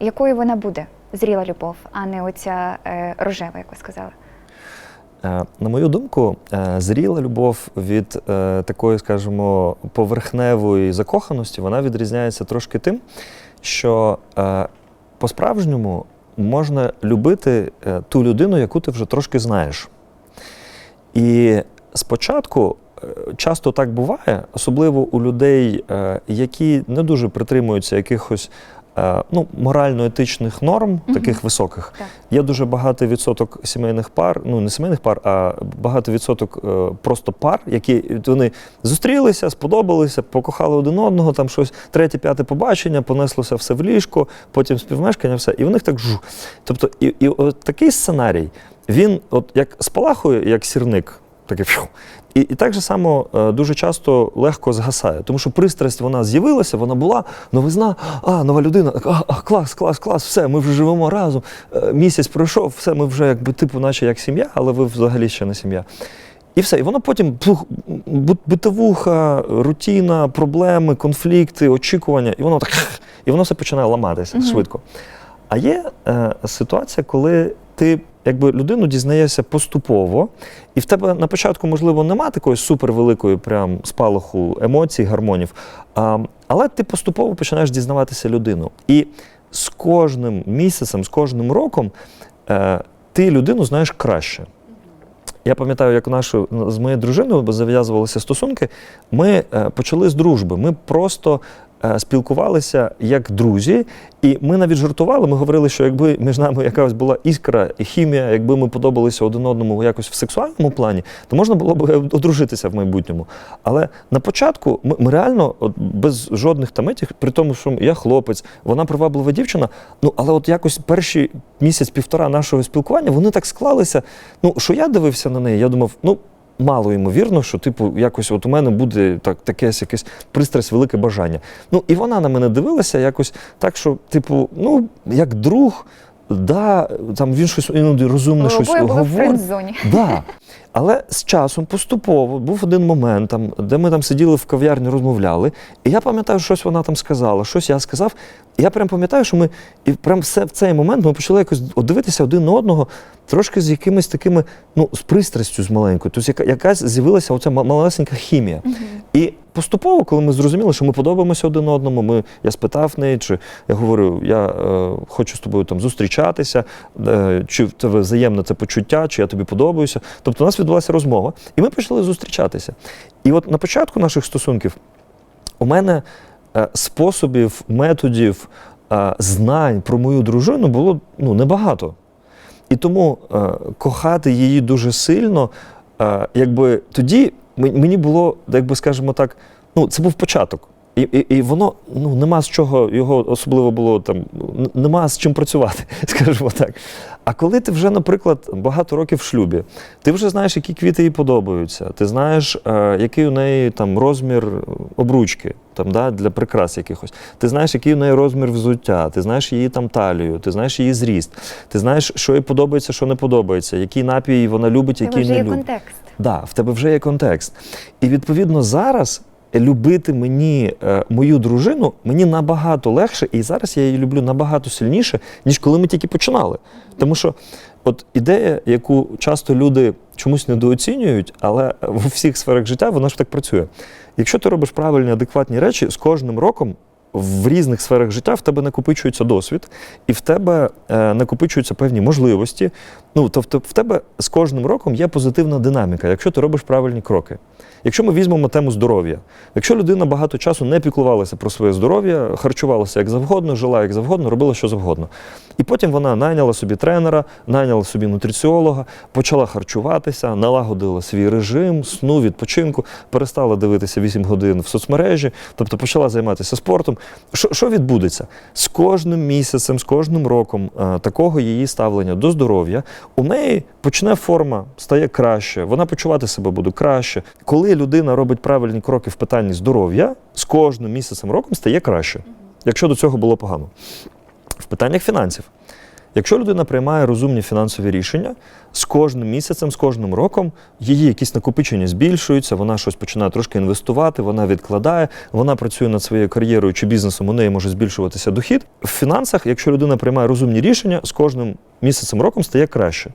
якою вона буде? Зріла любов, а не оця е, рожева, як ви сказали. Е, На мою думку, е, зріла любов від такої, скажімо, поверхневої закоханості, вона відрізняється трошки тим, що по-справжньому можна любити ту людину, яку ти вже трошки знаєш. І спочатку часто так буває, особливо у людей, які не дуже притримуються якихось ну, морально-етичних норм, таких високих. Так. Є дуже багатий відсоток сімейних пар, ну не сімейних пар, а багато відсоток е, просто пар, які вони зустрілися, сподобалися, покохали один одного, там щось третє, п'яте побачення, понеслося все в ліжко, потім співмешкання, все, і в них так жу. Тобто, і, і от такий сценарій, він от як спалахує, як сірник, такий фью. І, і так же само е, дуже часто легко згасає, тому що пристрасть вона з'явилася, вона була, новизна, а, нова людина, а, а, клас, клас, клас, все, ми вже живемо разом. Е, місяць пройшов, все, ми вже якби типу, наче як сім'я, але ви взагалі ще не сім'я. І все, і воно потім пух, битовуха, рутина, проблеми, конфлікти, очікування, і воно так, і воно все починає ламатися Мгм. швидко. А є е, ситуація, коли ти якби людину дізнаєшся поступово, і в тебе на початку, можливо, нема такої супервеликої прям спалаху емоцій, гармонів. А, але ти поступово починаєш дізнаватися людину. І з кожним місяцем, з кожним роком е, ти людину знаєш краще. Я пам'ятаю, як нашу з моєю дружиною зав'язувалися стосунки. Ми е, почали з дружби. Ми просто спілкувалися як друзі, і ми навіть жартували. Ми говорили, що якби між нами якась була іскра, хімія, якби ми подобалися один одному якось в сексуальному плані, то можна було б одружитися в майбутньому. Але на початку ми, ми реально от, без жодних таметів, при тому, що я хлопець, вона приваблива дівчина. Ну але от якось перші місяць-півтора нашого спілкування вони так склалися. Ну що я дивився на неї, я думав, ну. Мало ймовірно, що типу якось от у мене буде так, таке якесь пристрасть, велике бажання. Ну і вона на мене дивилася якось так, що, типу, ну як друг, да, там він щось іноді розумне щось говорить. Да. Але з часом поступово був один момент, там, де ми там сиділи в кав'ярні, розмовляли, і я пам'ятаю, щось вона там сказала, щось я сказав. І я прям пам'ятаю, що ми і прям все в цей момент ми почали якось дивитися один на одного, трошки з якимись такими, ну, з пристрастю з маленькою. Тобто яка, якась з'явилася оця малесенька хімія. І поступово, коли ми зрозуміли, що ми подобаємося один одному, ми, я спитав неї, чи я говорю, я е, хочу з тобою там зустрічатися, е, чи в тебе взаємне це почуття, чи я тобі подобаюся. Тобто у нас відбулася розмова, і ми почали зустрічатися. І от на початку наших стосунків у мене е, способів, методів, е, знань про мою дружину було ну, небагато. І тому е, кохати її дуже сильно, е, якби тоді мені було, якби скажімо так, ну це був початок. І, і, і воно ну нема з чого його особливо було там, нема з чим працювати, скажімо так. А коли ти вже, наприклад, багато років в шлюбі, ти вже знаєш, які квіти їй подобаються, ти знаєш, е, який у неї там розмір обручки там, да, для прикрас якихось. Ти знаєш, який у неї розмір взуття, ти знаєш її там талію, ти знаєш її зріст, ти знаєш, що їй подобається, що не подобається, який напій вона любить, який не є любить. контекст. Да, в тебе вже є контекст. І відповідно зараз любити мені е, мою дружину мені набагато легше, і зараз я її люблю набагато сильніше, ніж коли ми тільки починали. Тому що от ідея, яку часто люди чомусь недооцінюють, але в всіх сферах життя вона ж так працює. Якщо ти робиш правильні, адекватні речі, з кожним роком. В різних сферах життя в тебе накопичується досвід, і в тебе е, накопичуються певні можливості. Ну, тобто в тебе з кожним роком є позитивна динаміка, якщо ти робиш правильні кроки. Якщо ми візьмемо тему здоров'я, якщо людина багато часу не піклувалася про своє здоров'я, харчувалася як завгодно, жила як завгодно, робила що завгодно. І потім вона найняла собі тренера, найняла собі нутриціолога, почала харчуватися, налагодила свій режим, сну, відпочинку, перестала дивитися 8 годин в соцмережі, тобто почала займатися спортом. Що, що відбудеться? З кожним місяцем, з кожним роком е, такого її ставлення до здоров'я, у неї почне форма, стає краще, вона почувати себе буде краще. Коли людина робить правильні кроки в питанні здоров'я, з кожним місяцем роком стає краще, якщо до цього було погано. В питаннях фінансів. Якщо людина приймає розумні фінансові рішення, з кожним місяцем, з кожним роком її якісь накопичення збільшуються, вона щось починає трошки інвестувати, вона відкладає, вона працює над своєю кар'єрою чи бізнесом, у неї може збільшуватися дохід. В фінансах, якщо людина приймає розумні рішення, з кожним місяцем роком стає краще.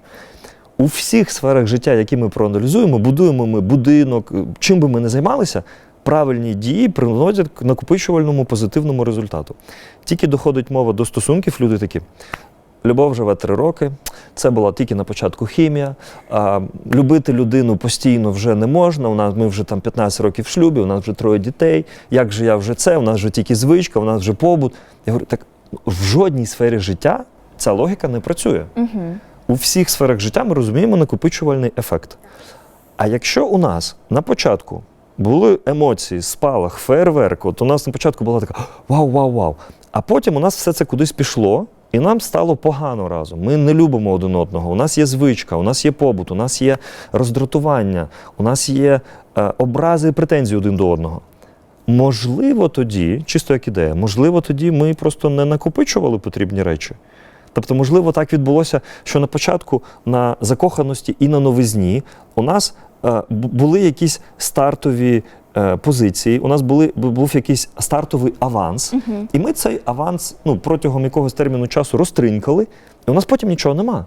У всіх сферах життя, які ми проаналізуємо, будуємо ми будинок, чим би ми не займалися, правильні дії приносять к накопичувальному позитивному результату. Тільки доходить мова до стосунків, люди такі. Любов живе три роки. Це була тільки на початку хімія. А, любити людину постійно вже не можна. У нас ми вже там 15 років в шлюбі, у нас вже троє дітей. Як же я вже це? У нас вже тільки звичка, у нас вже побут. Я говорю, так в жодній сфері життя ця логіка не працює. Угу. У всіх сферах життя ми розуміємо накопичувальний ефект. А якщо у нас на початку були емоції, спалах, фейерверк, от у нас на початку була така вау, вау, вау. А потім у нас все це кудись пішло, і нам стало погано разом. Ми не любимо один одного. У нас є звичка, у нас є побут, у нас є роздратування, у нас є е, образи і претензії один до одного. Можливо, тоді, чисто як ідея, можливо, тоді ми просто не накопичували потрібні речі. Тобто, можливо, так відбулося, що на початку на закоханості і на новизні у нас е, були якісь стартові позиції, у нас були, був якийсь стартовий аванс, Угу. і ми цей аванс ну, протягом якогось терміну часу розтринькали, і у нас потім нічого нема.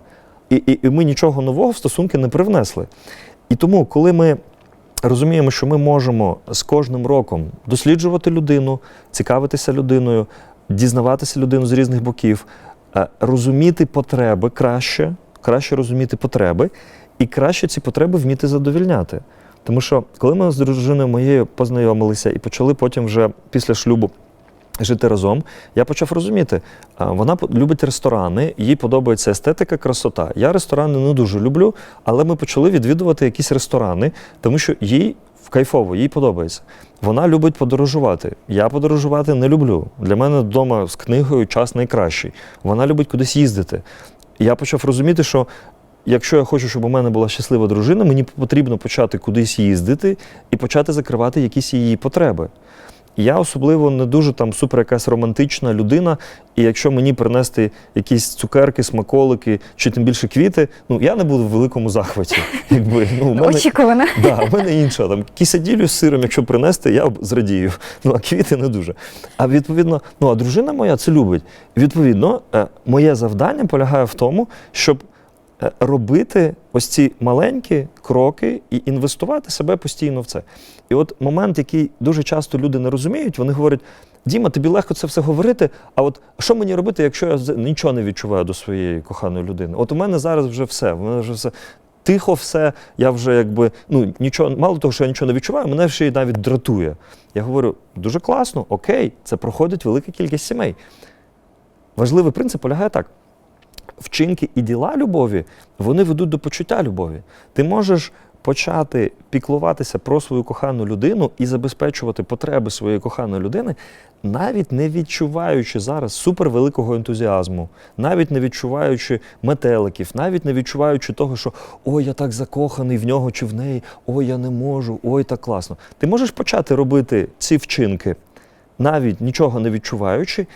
І, і, і ми нічого нового в стосунки не привнесли. І тому, коли ми розуміємо, що ми можемо з кожним роком досліджувати людину, цікавитися людиною, дізнаватися людину з різних боків, е, розуміти потреби краще, краще розуміти потреби, і краще ці потреби вміти задовільняти. Тому що коли ми з дружиною моєю познайомилися і почали потім вже після шлюбу жити разом, я почав розуміти, вона любить ресторани, їй подобається естетика, красота. Я ресторани не дуже люблю, але ми почали відвідувати якісь ресторани, тому що їй кайфово, їй подобається. Вона любить подорожувати. Я подорожувати не люблю. Для мене вдома з книгою час найкращий. Вона любить кудись їздити. Я почав розуміти, що якщо я хочу, щоб у мене була щаслива дружина, мені потрібно почати кудись їздити і почати закривати якісь її потреби. Я особливо не дуже там супер якась романтична людина, і якщо мені принести якісь цукерки, смаколики чи тим більше квіти, ну я не буду в великому захваті. Якби ну у мене, Очікувано. да, у мене інша там кісаділю з сиром, якщо принести, я зрадію. Ну а квіти не дуже. А відповідно, ну а дружина моя це любить. Відповідно, е, моє завдання полягає в тому, щоб робити ось ці маленькі кроки і інвестувати себе постійно в це. І от момент, який дуже часто люди не розуміють, вони говорять: Діма, тобі легко це все говорити. А от що мені робити, якщо я нічого не відчуваю до своєї коханої людини? От у мене зараз вже все. В мене вже все. Тихо, все, я вже якби ну нічого, мало того, що я нічого не відчуваю, мене ще й навіть дратує. Я говорю, дуже класно, окей, це проходить велика кількість сімей. Важливий принцип полягає так: вчинки і діла любові вони ведуть до почуття любові. Ти можеш почати піклуватися про свою кохану людину і забезпечувати потреби своєї коханої людини, навіть не відчуваючи зараз супервеликого ентузіазму, навіть не відчуваючи метеликів, навіть не відчуваючи того, що ой, я так закоханий в нього чи в неї, ой, я не можу, ой, так класно. Ти можеш почати робити ці вчинки, навіть нічого не відчуваючи,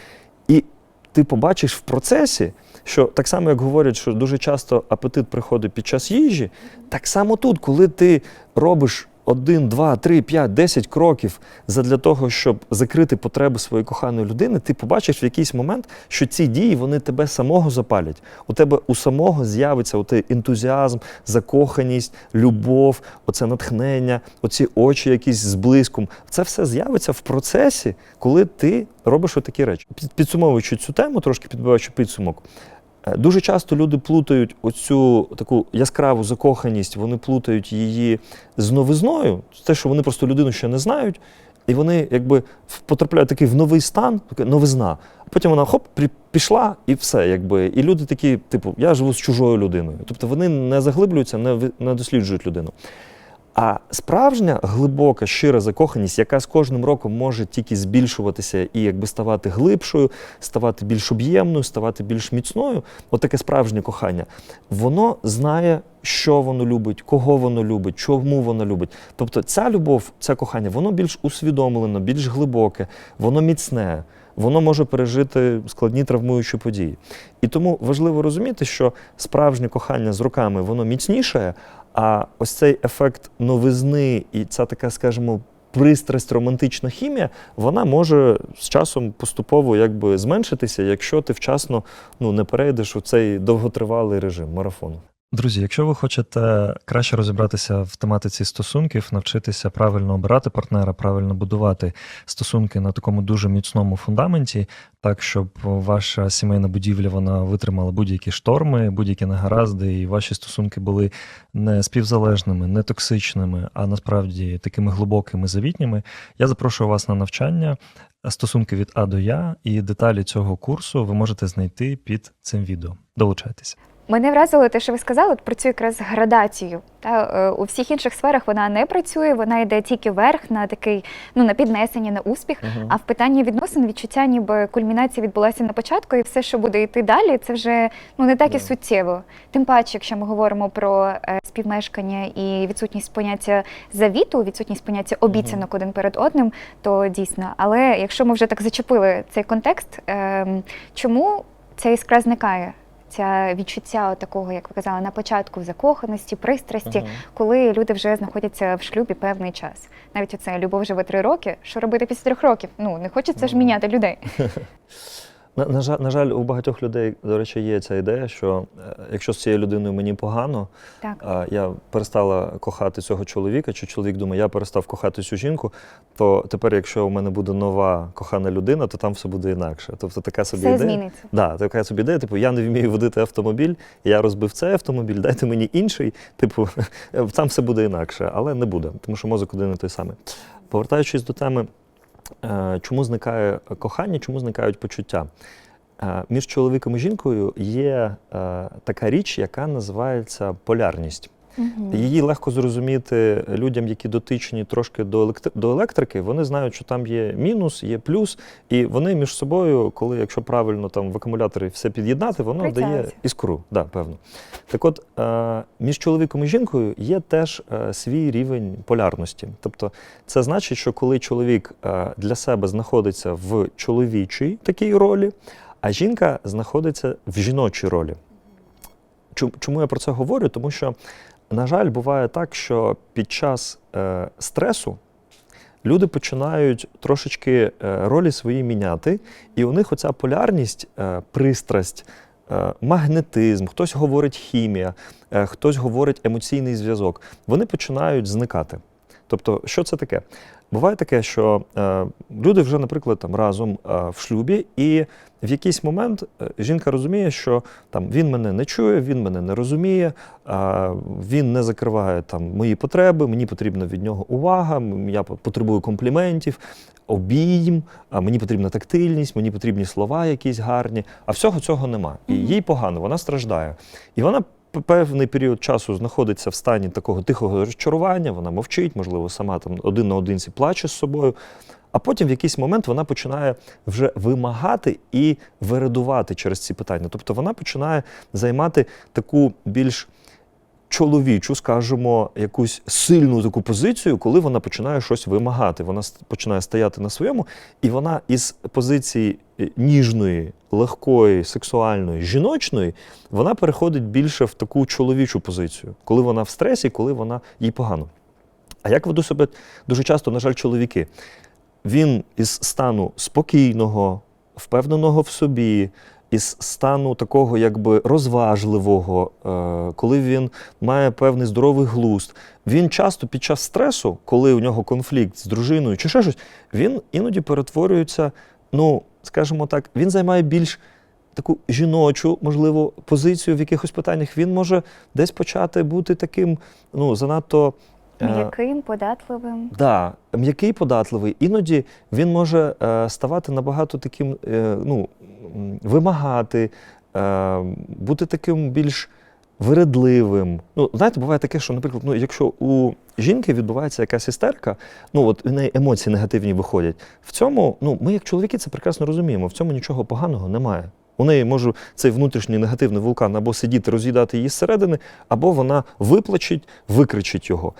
і ти побачиш в процесі, що так само, як говорять, що дуже часто апетит приходить під час їжі, так само тут, коли ти робиш один, два, три, п'ять, десять кроків задля того, щоб закрити потреби своєї коханої людини, ти побачиш в якийсь момент, що ці дії вони тебе самого запалять. У тебе у самого з'явиться отей ентузіазм, закоханість, любов, оце натхнення, оці очі якісь з блиском. Це все з'явиться в процесі, коли ти робиш отакі речі. Підсумовуючи цю тему, трошки підбиваючи підсумок. Е, Дуже часто люди плутають оцю таку яскраву закоханість, вони плутають її з новизною, те, що вони просто людину ще не знають, і вони якби потрапляють такий в новий стан, новизна. А потім вона хоп, пішла і все. Якби. І люди такі, типу, я живу з чужою людиною. Тобто вони не заглиблюються, не досліджують людину. А справжня глибока, щира закоханість, яка з кожним роком може тільки збільшуватися і якби ставати глибшою, ставати більш об'ємною, ставати більш міцною, от справжнє кохання, воно знає, що воно любить, кого воно любить, чому воно любить. Тобто ця любов, це кохання, воно більш усвідомлене, більш глибоке, воно міцне. воно може пережити складні травмуючі події. І тому важливо розуміти, що справжнє кохання з роками воно міцніше, а ось цей ефект новизни і ця така, скажімо, пристрасть, романтична хімія, вона може з часом поступово якби зменшитися, якщо ти вчасно ну, не перейдеш у цей довготривалий режим марафону. Друзі, якщо ви хочете краще розібратися в тематиці стосунків, навчитися правильно обирати партнера, правильно будувати стосунки на такому дуже міцному фундаменті, так щоб ваша сімейна будівля вона витримала будь-які шторми, будь-які негаразди, і ваші стосунки були не співзалежними, не токсичними, а насправді такими глибокими, завітніми, я запрошую вас на навчання. Стосунки від А до Я і деталі цього курсу ви можете знайти під цим відео. Долучайтеся. Мене вразило те, що ви сказали про цю якраз градацію. Та е, у всіх інших сферах вона не працює, вона йде тільки вверх на такий, ну на піднесення, на успіх. А в питанні відносин відчуття, ніби кульмінація відбулася на початку, і все, що буде йти далі, це вже ну не так і суттєво. Тим паче, якщо ми говоримо про е, співмешкання і відсутність поняття завіту, відсутність поняття обіцянок один перед одним, то дійсно. Але якщо ми вже так зачепили цей контекст, ем, чому ця іскра зникає? Ця відчуття такого, як ви казали, на початку закоханості, пристрасті, коли люди вже знаходяться в шлюбі певний час. Навіть оце любов живе три роки. Що робити після трьох років? Ну не хочеться ж Ну. міняти людей. На, на, жаль, на жаль, у багатьох людей, до речі, є ця ідея, що е, якщо з цією людиною мені погано, Так. а я перестала кохати цього чоловіка, чи чоловік думає, я перестав кохати цю жінку, то тепер, якщо у мене буде нова кохана людина, то там все буде інакше. Тобто така собі Все ідея. зміниться. Да, така собі ідея, типу, я не вмію водити автомобіль, я розбив цей автомобіль, дайте мені інший. Типу, там все буде інакше, але не буде, тому що мозок один і той самий. Повертаючись до теми, чому зникає кохання, чому зникають почуття. Е, Між чоловіком і жінкою є е, така річ, яка називається полярність. Мгм. Її легко зрозуміти людям, які дотичні трошки до, електри- до електрики. Вони знають, що там є мінус, є плюс, і вони між собою, коли якщо правильно там в акумуляторі все під'єднати, воно дає Притягуються. іскру. Да, певно. Так от, е, між чоловіком і жінкою є теж е, свій рівень полярності. Тобто, це значить, що коли чоловік е, для себе знаходиться в чоловічій такій ролі, а жінка знаходиться в жіночій ролі. Чому я про це говорю? Тому що, на жаль, буває так, що під час е, стресу люди починають трошечки е, ролі свої міняти, і у них оця полярність, е, пристрасть, е, магнетизм, хтось говорить хімія, е, хтось говорить емоційний зв'язок, вони починають зникати. Тобто, що це таке? Буває таке, що е, люди вже, наприклад, там разом е, в шлюбі, і в якийсь момент е, жінка розуміє, що там він мене не чує, він мене не розуміє, а, він не закриває там мої потреби, мені потрібна від нього увага, я потребую компліментів, обійм, а мені потрібна тактильність, мені потрібні слова якісь гарні. А всього цього нема. І їй погано, вона страждає. І вона певний період часу знаходиться в стані такого тихого розчарування, вона мовчить, можливо, сама там один на одинці плаче з собою. А потім в якийсь момент вона починає вже вимагати і вирадувати через ці питання. Тобто вона починає займати таку більш чоловічу, скажімо, якусь сильну таку позицію, коли вона починає щось вимагати. Вона починає стояти на своєму, і вона із позиції е, ніжної, легкої, сексуальної, жіночної, вона переходить більше в таку чоловічу позицію, коли вона в стресі, коли вона їй погано. А як ведуть себе дуже часто, на жаль, чоловіки? Він із стану спокійного, впевненого в собі, із стану такого якби розважливого, е, коли він має певний здоровий глузд, він часто під час стресу, коли у нього конфлікт з дружиною чи ще щось, він іноді перетворюється, ну, скажімо так, він займає більш таку жіночу, можливо, позицію в якихось питаннях. Він може десь почати бути таким, ну, занадто. е, М'яким, податливим. Да, м'який податливий. Іноді він може е, ставати набагато таким, ну, вимагати, е, бути таким більш виредливим. Ну, знаєте, буває таке, що, наприклад, ну, якщо у жінки відбувається якась істерика, ну от в неї емоції негативні виходять. В цьому, ну, ми, як чоловіки, це прекрасно розуміємо. В цьому нічого поганого немає. У неї може цей внутрішній негативний вулкан або сидіти, роз'їдати її зсередини, або вона виплачить, викричить його.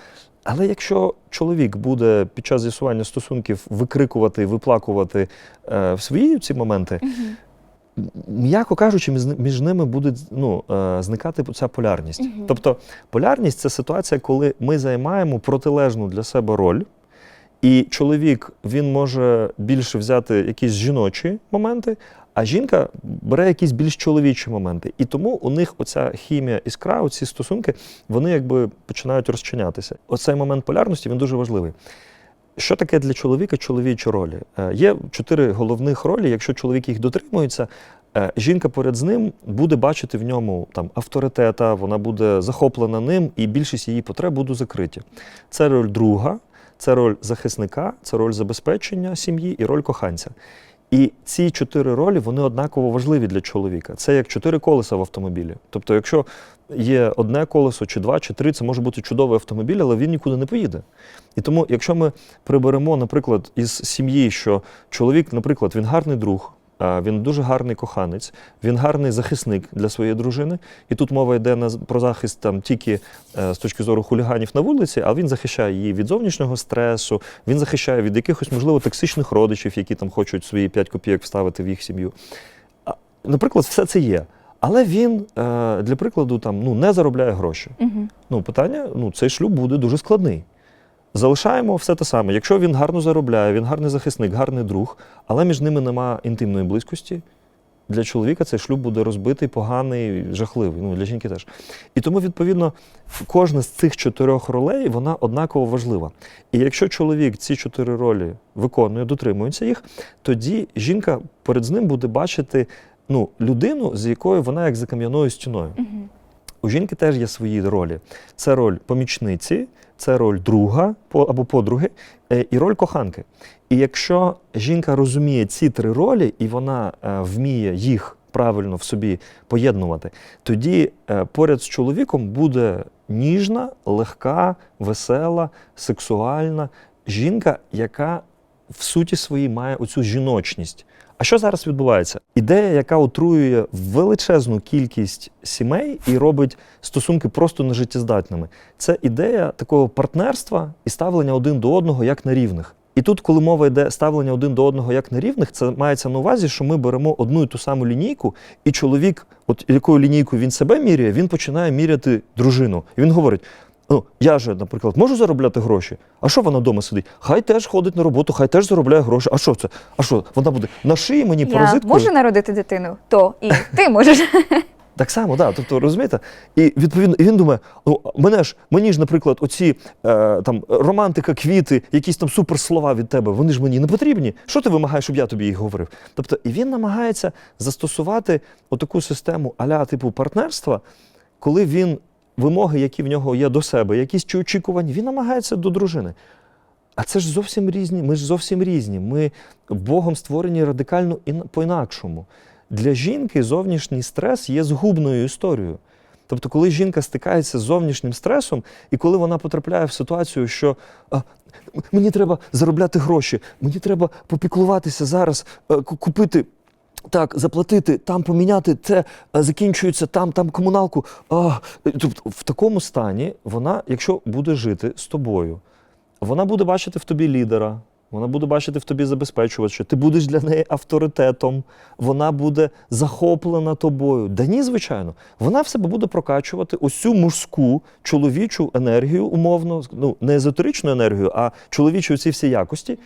Але якщо чоловік буде під час з'ясування стосунків викрикувати, виплакувати е, в свої ці моменти, м'яко кажучи, між, ними буде ну, е, зникати ця полярність. Мгм. Тобто полярність це ситуація, коли ми займаємо протилежну для себе роль. І чоловік він може більше взяти якісь жіночі моменти, а жінка бере якісь більш чоловічі моменти. І тому у них оця хімія іскра, оці стосунки, вони якби починають розчинятися. Оцей момент полярності він дуже важливий. Що таке для чоловіка чоловічі ролі? Е, Є чотири головних ролі. Якщо чоловік їх дотримується, е, жінка поряд з ним буде бачити в ньому там авторитета, вона буде захоплена ним, і більшість її потреб будуть закриті. Це роль друга, це роль захисника, це роль забезпечення сім'ї і роль коханця. І ці чотири ролі вони однаково важливі для чоловіка. Це як чотири колеса в автомобілі. Тобто, якщо є одне колесо, чи два, чи три, це може бути чудовий автомобіль, але він нікуди не поїде. І тому, якщо ми приберемо, наприклад, із сім'ї, що чоловік, наприклад, він гарний друг, він дуже гарний коханець, він гарний захисник для своєї дружини. І тут мова йде про захист там тільки е, з точки зору хуліганів на вулиці, але він захищає її від зовнішнього стресу, він захищає від якихось, можливо, токсичних родичів, які там хочуть свої 5 копійок вставити в їх сім'ю. Наприклад, все це є. Але він, е, для прикладу, там, ну, не заробляє гроші. Мгм. Ну, питання, ну, цей шлюб буде дуже складний. Залишаємо все те саме. Якщо він гарно заробляє, він гарний захисник, гарний друг, але між ними нема інтимної близькості, для чоловіка цей шлюб буде розбитий, поганий, жахливий. Ну, для жінки теж. І тому, відповідно, кожна з цих чотирьох ролей вона однаково важлива. І якщо чоловік ці чотири ролі виконує, дотримується їх, тоді жінка перед ним буде бачити ну, людину, з якою вона як за кам'яною стіною. Мгм. У жінки теж є свої ролі. Це роль помічниці, це роль друга або подруги, е, і роль коханки. І якщо жінка розуміє ці три ролі, і вона е, вміє їх правильно в собі поєднувати, тоді е, поряд з чоловіком буде ніжна, легка, весела, сексуальна жінка, яка в суті своїй має оцю жіночність. А що зараз відбувається? Ідея, яка отруює величезну кількість сімей і робить стосунки просто нежиттєздатними, це ідея такого партнерства і ставлення один до одного як на рівних. І тут, коли мова йде ставлення один до одного як на рівних, це мається на увазі, що ми беремо одну і ту саму лінійку, і чоловік, от якою лінійкою він себе міряє, він починає міряти дружину. І він говорить: ну, я же, наприклад, можу заробляти гроші. А що вона вдома сидить? Хай теж ходить на роботу, хай теж заробляє гроші. А що це? А що? Вона буде на шиї мені Я паразиткою? можу народити дитину, то і ти можеш. Так само, да. Тобто, розумієте? І відповідно, і він думає: ну мене ж, мені ж, наприклад, оці е, там романтика, квіти, якісь там суперслова від тебе, вони ж мені не потрібні. Що ти вимагаєш, щоб я тобі їх говорив? Тобто, і він намагається застосувати отаку систему аля типу партнерства, коли він вимоги, які в нього є до себе, якісь чи очікування, він намагається до дружини. А це ж зовсім різні. Ми ж зовсім різні. Ми Богом створені радикально ін- по-інакшому. Для жінки зовнішній стрес є згубною історією. Тобто, коли жінка стикається з зовнішнім стресом, і коли вона потрапляє в ситуацію, що а, мені треба заробляти гроші, мені треба попіклуватися зараз, е, ку- купити. Так, заплатити, там поміняти, це е, закінчується там, там комуналку. А, тобто, в такому стані вона, якщо буде жити з тобою, вона буде бачити в тобі лідера, вона буде бачити в тобі забезпечувача, ти будеш для неї авторитетом, вона буде захоплена тобою. Да ні, звичайно, вона в себе буде прокачувати цю мужську чоловічу енергію, умовно, ну не езотеричну енергію, а чоловічу ці всі якості,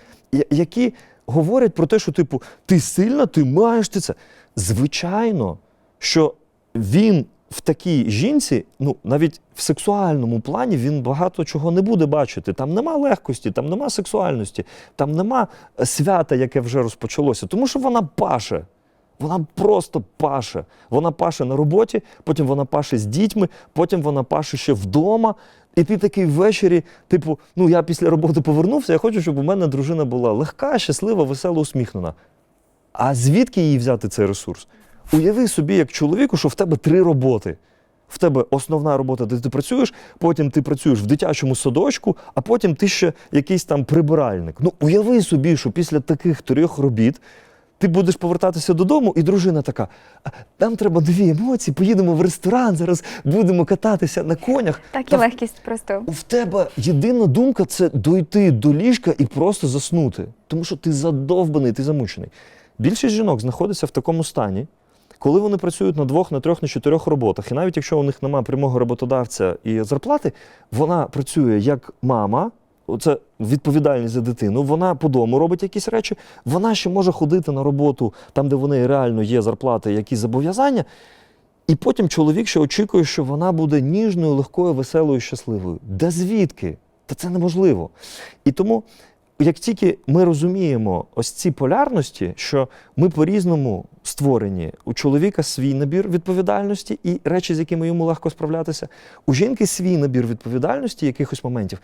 які говорять про те, що, типу, ти сильна, ти маєш ти це. Звичайно, що він в такій жінці, ну навіть в сексуальному плані він багато чого не буде бачити. Там нема легкості, там нема сексуальності, там нема е, свята, яке вже розпочалося, тому що вона паше. Вона просто паше. Вона паше на роботі, потім вона паше з дітьми, потім вона паше ще вдома. І ти такий ввечері, типу, ну я після роботи повернувся, я хочу, щоб у мене дружина була легка, щаслива, весела, усміхнена. А звідки їй взяти цей ресурс? Уяви собі, як чоловіку, що в тебе три роботи. В тебе основна робота, де ти працюєш, потім ти працюєш в дитячому садочку, а потім ти ще якийсь там прибиральник. Ну, уяви собі, що після таких трьох робіт ти будеш повертатися додому, і дружина така: «А, нам треба нові емоції, поїдемо в ресторан, зараз будемо кататися на конях. Так і Та в- легкість просто. в тебе єдина думка це дойти до ліжка і просто заснути. Тому що ти задовбаний, ти замучений. Більшість жінок знаходиться в такому стані, коли вони працюють на двох, на трьох, на чотирьох роботах. І навіть якщо у них немає прямого роботодавця і зарплати, вона працює як мама. Це відповідальність за дитину. Вона по дому робить якісь речі. Вона ще може ходити на роботу там, де вони реально є зарплати, якісь зобов'язання. І потім чоловік ще очікує, що вона буде ніжною, легкою, веселою, щасливою. Де звідки? Та це неможливо. І тому, як тільки ми розуміємо ось ці полярності, що ми по-різному створені, у чоловіка свій набір відповідальності і речі, з якими йому легко справлятися, у жінки свій набір відповідальності якихось моментів.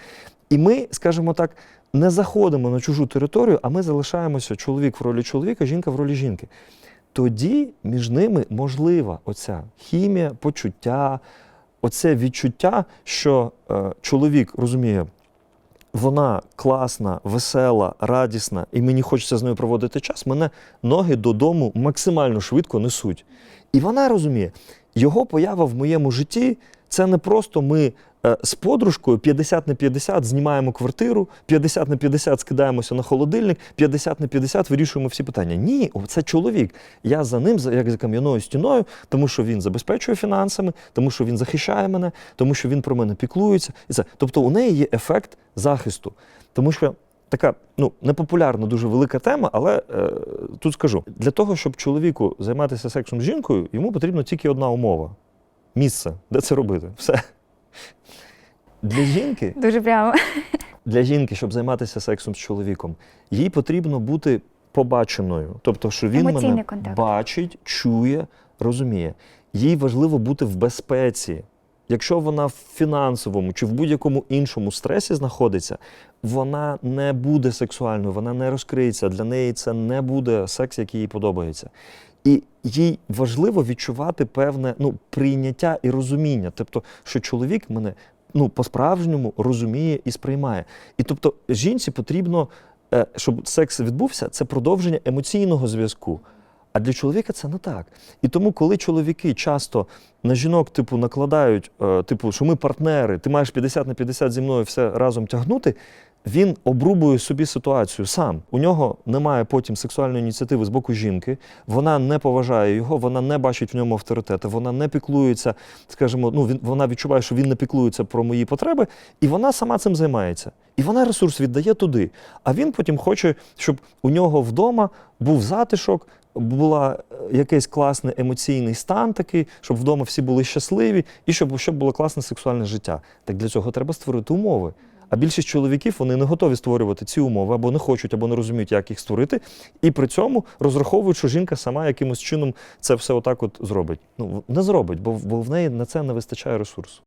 І ми, скажімо так, не заходимо на чужу територію, а ми залишаємося чоловік в ролі чоловіка, жінка в ролі жінки тоді між ними можлива оця хімія, почуття, оце відчуття, що е, чоловік розуміє, вона класна, весела, радісна, і мені хочеться з нею проводити час, мене ноги додому максимально швидко несуть. І вона розуміє, його поява в моєму житті це не просто ми з подружкою 50 на 50 знімаємо квартиру, 50 на 50 скидаємося на холодильник, 50 на 50 вирішуємо всі питання. Ні, це чоловік. Я за ним, як за кам'яною стіною, тому що він забезпечує фінансами, тому що він захищає мене, тому що він про мене піклується. І це. Тобто у неї є ефект захисту. Тому що така ну, непопулярна, дуже велика тема, але е, тут скажу: для того, щоб чоловіку займатися сексом з жінкою, йому потрібна тільки одна умова місце, де це робити. Все. Для жінки, Дуже прямо. для жінки, щоб займатися сексом з чоловіком, їй потрібно бути побаченою. Тобто, що він Емоційний мене контакт. бачить, чує, розуміє. Їй важливо бути в безпеці. Якщо вона в фінансовому чи в будь-якому іншому стресі знаходиться, вона не буде сексуальною, вона не розкриється. Для неї це не буде секс, який їй подобається. І їй важливо відчувати певне ну, прийняття і розуміння. Тобто, що чоловік мене ну, по-справжньому розуміє і сприймає. І тобто жінці потрібно, е, щоб секс відбувся, це продовження емоційного зв'язку. А для чоловіка це не так. І тому, коли чоловіки часто на жінок, типу, накладають, е, типу, що ми партнери, ти маєш 50 на 50 зі мною все разом тягнути, він обрубує собі ситуацію сам. У нього немає потім сексуальної ініціативи з боку жінки, вона не поважає його, вона не бачить в ньому авторитету, вона не піклується, скажімо, ну він вона відчуває, що він не піклується про мої потреби, і вона сама цим займається. І вона ресурс віддає туди. А він потім хоче, щоб у нього вдома був затишок, була е, якийсь класний емоційний стан такий, щоб вдома всі були щасливі, і щоб, щоб було класне сексуальне життя. Так для цього треба створити умови. А більшість чоловіків вони не готові створювати ці умови або не хочуть, або не розуміють, як їх створити, і при цьому розраховують, що жінка сама якимось чином це все отак от зробить. Ну не зробить, бо, бо в неї на це не вистачає ресурсу.